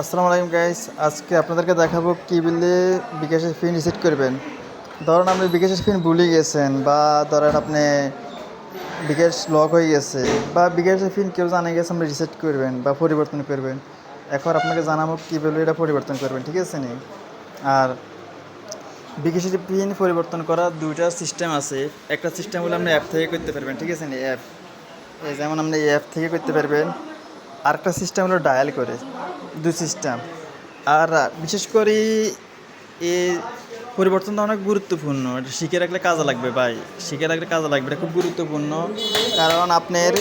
আসসালামু আলাইকুম গাইস আজকে আপনাদেরকে দেখাবো কী বললে বিকাশের ফিন রিসেট করবেন। ধরেন আপনি বিকাশের ফিন ভুলে গেছেন বা ধরেন আপনি বিকাশ লক হয়ে গেছে বা বিকাশের ফিন কেউ জানে গেছে আপনি রিসেট করবেন বা পরিবর্তন করবেন। এখন আপনাকে জানাব কী বললে এটা পরিবর্তন করবেন, ঠিক আছে নি? আর বিকাশের পিন পরিবর্তন করার দুইটা সিস্টেম আছে। একটা সিস্টেম হলে আপনি অ্যাপ থেকে করতে পারবেন, ঠিক আছে নি? অ্যাপ যেমন আপনি এই অ্যাপ থেকে করতে পারবেন। আরেকটা সিস্টেম হলো ডায়াল করে। দুই সিস্টেম আর বিশেষ করে এ পরিবর্তনটা অনেক গুরুত্বপূর্ণ। এটা শিখে রাখলে কাজে লাগবে ভাই। শিখে রাখলে কাজে লাগবে। এটা খুব গুরুত্বপূর্ণ। কারণ আপনার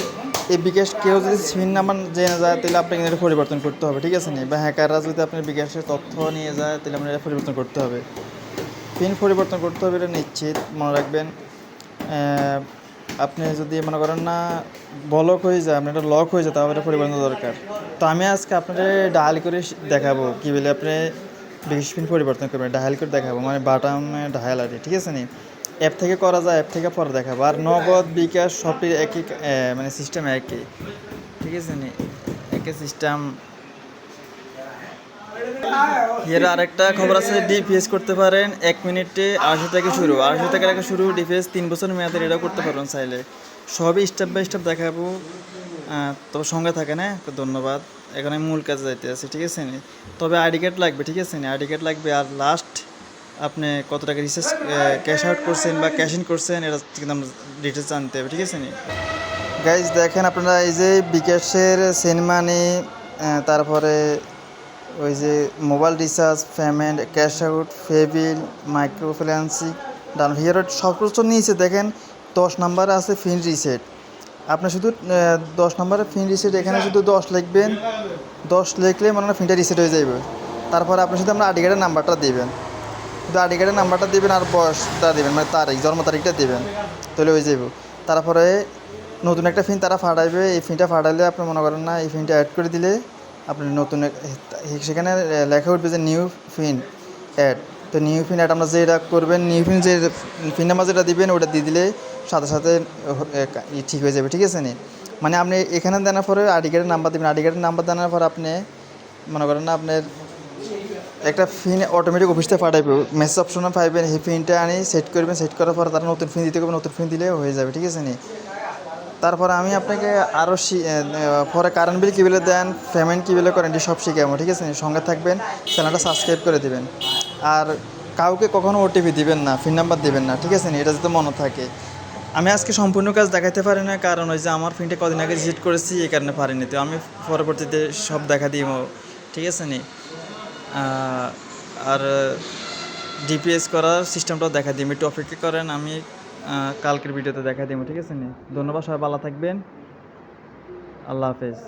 এই বিকাশ কেউ যদি সিন নাম্বার জেনে যায়, তাহলে আপনাকে এটা পরিবর্তন করতে হবে। ঠিক আছে নি? বা হ্যাকাররা যদি আপনার বিকাশের তথ্য নিয়ে যায়, তাহলে আপনার এটা পরিবর্তন করতে হবে। পিন পরিবর্তন করতে হবে এটা নিশ্চিত। মনে রাখবেন আপনি যদি মনে করেন না বলক হয়ে যায়, আপনি এটা লক হয়ে যায় তাহলে এটা পরিবর্তন দরকার। তো আমি আজকে আপনাদের ডায়াল করে দেখাবো, কি বলে আপনি বিশ পিন পরিবর্তন করবেন ডায়াল করে দেখাবো মানে বাটামে ডায়াল আর, ঠিক আছে নি? অ্যাপ থেকে করা যায় অ্যাপ থেকে পরে দেখাবো, আর নগদ, বিকাশ সবটি একই মানে সিস্টেম একই, ঠিক আছে নি? একই সিস্টেম এর আরেকটা খবর আছে ডিপিএস করতে পারেন এক মিনিটে আড়াইশো থেকে শুরু। আড়াইশো থেকে রাখা শুরু ডিপিএস তিন বছর মেয়াদের এটাও করতে পারবেন চাইলে। সবই স্টেপ বাই স্টেপ দেখাবো। আহ, তবে সঙ্গে থাকে না তো ধন্যবাদ। এখন আমি মূল কাজে যাইতে আছি ঠিক আছে? নি তবে আইডি কার্ড লাগবে ঠিক আছে? নি আইডি কার্ড লাগবে আর লাস্ট আপনি কত টাকা রিচার্জ ক্যাশ আউট করছেন বা ক্যাশ ইন করছেন এটা আমরা ডিটেলস জানতে হবে ঠিক আছে? নি গাইজ দেখেন আপনারা এই যে বিকাশের সেনমানি তারপরে ওই যে mobile recharge, payment, cash out pay bill micro ফিন্যান্সি ডান হিয়ার সর্বোচ্চ নিয়েছে, দেখেন, দশ নাম্বারে আছে ফিন রিসেট। আপনি শুধু দশ নম্বরে ফিন রিসেট, এখানে শুধু দশ লিখবেন, দশ লিখলে মনে হয় ফিনটা রিসেট হয়ে যাবে তারপরে আপনি শুধু আপনার আইডি কার্ডের নাম্বারটা দেবেন। শুধু আইডি কার্ডের নাম্বারটা দিবেন আর বয়সটা দিবেন মানে তারিখ, জন্ম তারিখটা দেবেন, তাহলে হয়ে যাবে তারপরে নতুন একটা ফিন তারা ফাটাইবে, এই ফিনটা ফাটাইলে আপনি মনে করেন না, এই ফিনটা অ্যাড করে দিলে আপনি নতুন সেখানে লেখা উঠবে যে নিউ ফিন অ্যাড তো নিউ ফিন অ্যাড আমরা যেটা করবেন নিউ ফিন যে ফিন নাম্বার যেটা দিবেন, ওটা দিয়ে দিলে সাথে সাথে ঠিক হয়ে যাবে, ঠিক আছে নি? মানে আপনি এখানে দেওয়ার পরে আইডি কার্ডের নাম্বার দিবেন। আইডি কার্ডের নাম্বার দেওয়ার পর আপনি, মনে করেন না আপনার একটা ফিন অটোমেটিক অফিস থেকে পাঠাইবে। মেসেজ অপশনে পাইবেন, এই ফিনটা আনি সেট করবেন। সেট করার পর তারা নতুন ফিন দিতে হবে নতুন ফিন দিলে হয়ে যাবে, ঠিক আছে নি? তারপরে আমি আপনাকে আরও পরে কারেন্ট বিল কীভাবে দেন পেমেন্ট কীভাবে করেন, এটি সব শিখাবো ঠিক আছে? সঙ্গে থাকবেন চ্যানেলটা সাবস্ক্রাইব করে দিবেন। আর কাউকে কখনো ওটিপি দিবেন না ফিন নাম্বার দিবেন না, ঠিক আছে? এটা যাতে মনে থাকে। আমি আজকে সম্পূর্ণ কাজ দেখাতে পারি না, কারণ ওই যে আমার ফিনটা কদিন আগে ভিজিট করেছি, এই কারণে পারিনি। তো আমি পরবর্তীতে সব দেখা দিব, ঠিক আছে নি? আর ডিপিএস করার সিস্টেমটাও দেখা দিই একটু অপেক্ষা করেন, আমি কালকের ভিডিওতে দেখা দিব ঠিক আছে ধন্যবাদ সবাই ভালো থাকবেন। আল্লাহ হাফেজ।